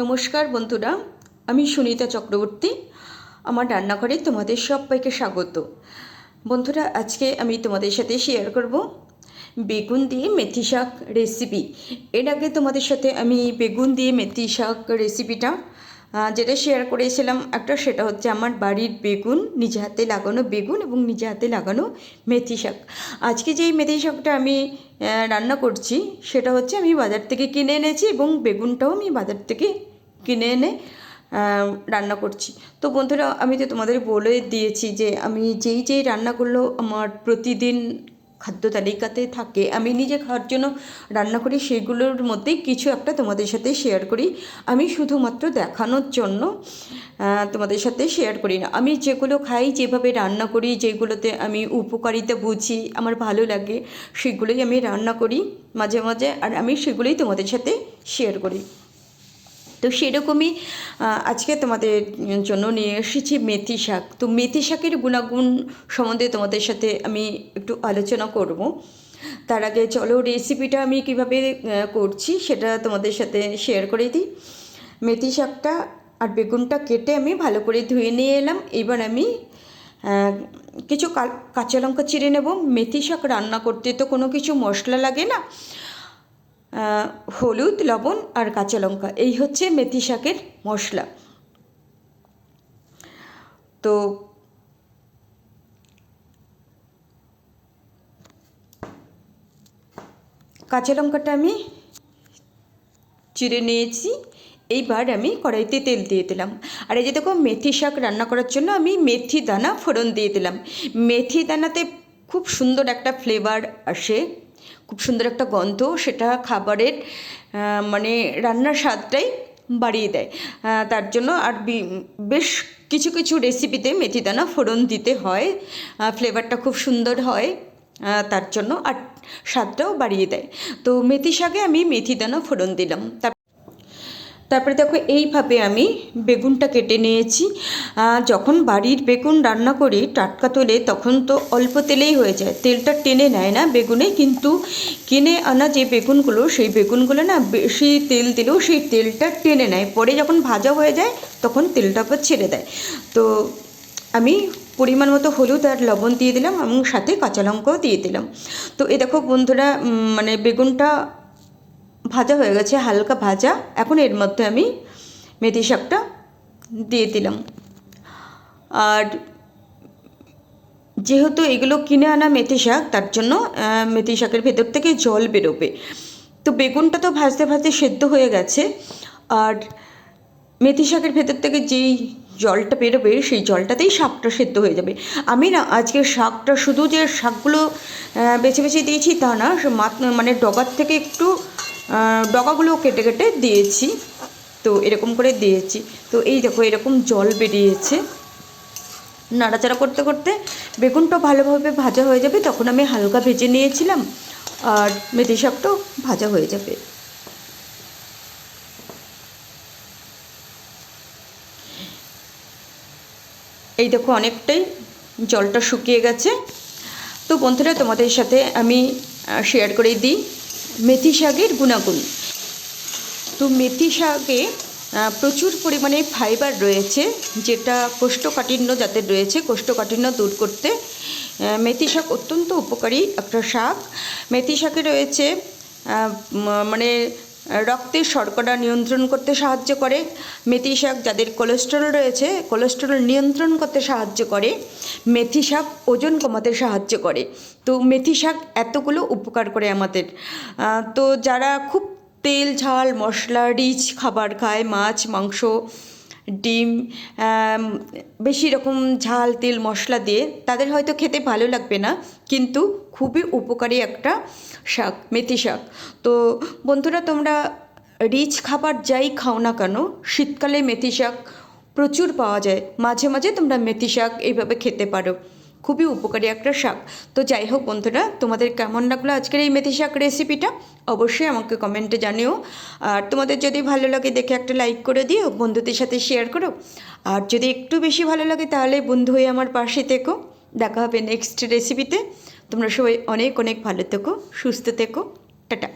নমস্কার বন্ধুরা, আমি সুনিতা চক্রবর্তী। আমার রান্নাঘরে তোমাদের সবাইকে স্বাগত। বন্ধুরা, আজকে আমি তোমাদের সাথে শেয়ার করব বেগুন দিয়ে মেথি শাক রেসিপি এর আগে তোমাদের সাথে আমি বেগুন দিয়ে মেথি শাক রেসিপিটা যেটা শেয়ার করেছিলাম, একটা সেটা হচ্ছে আমার বাড়ির বেগুন, নিজে হাতে লাগানো বেগুন এবং নিজে হাতে লাগানো মেথি শাক। আজকে যেই মেথি শাকটা আমি রান্না করছি, সেটা হচ্ছে আমি বাজার থেকে কিনে এনেছি এবং বেগুনটাও আমি বাজার থেকে কিনে এনে রান্না করছি। তো বন্ধুরা, আমি তো তোমাদের বলে দিয়েছি যে, আমি যেই যেই রান্নাগুলো আমার প্রতিদিন খাদ্য তালিকাতে থাকে, আমি নিজে খাওয়ার জন্য রান্না করি, সেগুলোর মধ্যেই কিছু একটা তোমাদের সাথে শেয়ার করি। আমি শুধুমাত্র দেখানোর জন্য তোমাদের সাথে শেয়ার করি না। আমি যেগুলো খাই, যেভাবে রান্না করি, যেগুলোতে আমি উপকারিতা বুঝি, আমার ভালো লাগে, সেগুলোই আমি রান্না করি মাঝে মাঝে, আর আমি সেগুলোই তোমাদের সাথে শেয়ার করি। তো সেরকমই আজকে তোমাদের জন্য নিয়ে এসেছি মেথি শাক। তো মেথি শাকের গুণাগুণ সম্বন্ধে তোমাদের সাথে আমি একটু আলোচনা করব। তার আগে চলো রেসিপিটা আমি কীভাবে করছি সেটা তোমাদের সাথে শেয়ার করে দিই। মেথি শাকটা আর বেগুনটা কেটে আমি ভালো করে ধুয়ে নিয়ে এলাম। এবার আমি কিছু কাঁচা লঙ্কা চিড়ে নেব। মেথি শাক রান্না করতে তো কোনো কিছু মশলা লাগে না। হলুদ, লবণ আর কাঁচা লঙ্কা। এই হচ্ছে মেথি শাকের মশলা। তো কাঁচা লঙ্কাটা আমি চিড়ে নিয়েছি। এইবার আমি কড়াইতে তেল দিয়ে দিলাম। আর এই যে দেখো, মেথি শাক রান্না করার জন্য আমি মেথি দানা ফোড়ন দিয়ে দিলাম। মেথি দানাতে খুব সুন্দর একটা ফ্লেভার আসে। খুব সুন্দর একটা গন্ধ, সেটা খাবারের মানে রান্নার স্বাদটাই বাড়িয়ে দেয়। তার জন্য আর বেশ কিছু কিছু রেসিপিতে মেথিদানা ফোড়ন দিতে হয় ফ্লেভারটা খুব সুন্দর হয় তার জন্য আর স্বাদটাও বাড়িয়ে দেয়। তো মেথি শাকে আমি মেথিদানা ফোড়ন দিলাম। তারপরে দেখো, এইভাবে আমি বেগুনটা কেটে নিয়েছি। যখন বাড়ির বেগুন রান্না করি টাটকা তোলে, তখন তো অল্প তেলেই হয়ে যায়। তেলটা টেনে নেয় না বেগুনে, কিন্তু কিনে আনা যে বেগুনগুলো, সেই বেগুনগুলো না বেশি তেল দিলেও সেই তেলটা টেনে নেয়। পরে যখন ভাজা হয়ে যায়, তখন তেলটা আবার ছেড়ে দেয়। তো আমি পরিমাণ মতো হলুদ আর লবণ দিয়ে দিলাম এবং সাথে কাঁচা লঙ্কাও দিয়ে দিলাম। তো এ দেখো বন্ধুরা মানে বেগুনটা ভাজা হয়ে গেছে, হালকা ভাজা। এখন এর মধ্যে আমি মেথি শাকটা দিয়ে দিলাম। আর যেহেতু এগুলো কিনে আনা মেথি শাক, তার জন্য মেথি শাকের ভেতর থেকে জল বেরোবে। তো বেগুনটা তো ভাজতে ভাজতে সেদ্ধ হয়ে গেছে। আর মেথি শাকের ভেতর থেকে যেই জলটা বেরোবে, সেই জলটাতেই শাকটা সেদ্ধ হয়ে যাবে। আমি না, আজকে শাকটা শুধু যে শাকগুলো বেছে বেছে দিয়েছি তা না মানে ডগার থেকে একটু ডগাগুলো কেটে কেটে দিয়েছি। তো এরকম করে দিয়েছি। তো এই দেখো, এরকম জল বেরিয়েছে। নাড়াচাড়া করতে করতে বেগুনটা ভালোভাবে ভাজা হয়ে যাবে, তখন আমি হালকা ভেজে নিয়েছিলাম, আর মেথি শাকটাও ভাজা হয়ে যাবে। এই দেখো, অনেকটাই জলটা শুকিয়ে গেছে। তো বন্ধুরা, তোমাদের সাথে আমি শেয়ার করে দিই। মেথি শাকের গুণাগুণ। তো মেথি শাকে প্রচুর পরিমাণে ফাইবার রয়েছে, যেটা কোষ্ঠকাঠিন্য যাদের রয়েছে, কোষ্ঠকাঠিন্য দূর করতে। মেথি শাক অত্যন্ত উপকারী একটা শাক। মেথি শাকে রয়েছে মানে রক্তের শর্করা নিয়ন্ত্রণ করতে সাহায্য করে। মেথি শাক যাদের কোলেস্টেরল রয়েছে কোলেস্টেরল নিয়ন্ত্রণ করতে সাহায্য করে। মেথি শাক ওজন কমাতে সাহায্য করে। তো মেথি শাক এতগুলো উপকার করে আমাদের। তো যারা খুব তেল, ঝাল, মশলা, রিচ খাবার খায়, মাছ, মাংস ডিম বেশি রকম ঝাল, তেল, মশলা দিয়ে তাদের হয়তো খেতে ভালো লাগবে না, কিন্তু খুবই উপকারী একটা শাক, মেথি শাক। তো বন্ধুরা, তোমরা রিচ খাবার যাই খাও না কেন, শীতকালে মেথি শাক প্রচুর পাওয়া যায়। মাঝে মাঝে তোমরা মেথি শাক এইভাবে খেতে পারো। খুবই উপকারী একটা শাক। তো যাই হোক বন্ধুরা, তোমাদের কেমন লাগল আজকের এই মেথি শাক রেসিপিটা অবশ্যই আমাকে কমেন্টে জানিও। আর তোমাদের যদি ভালো লাগে দেখে একটা লাইক করে দিও, বন্ধুদের সাথে শেয়ার করো। আর যদি একটু বেশি ভালো লাগে তাহলে বন্ধু হয়ে আমার পাশে থেকো। দেখা হবে নেক্সট রেসিপিতে তোমরা সবাই অনেক অনেক ভালো থেকো, সুস্থ থেকো। টাটা।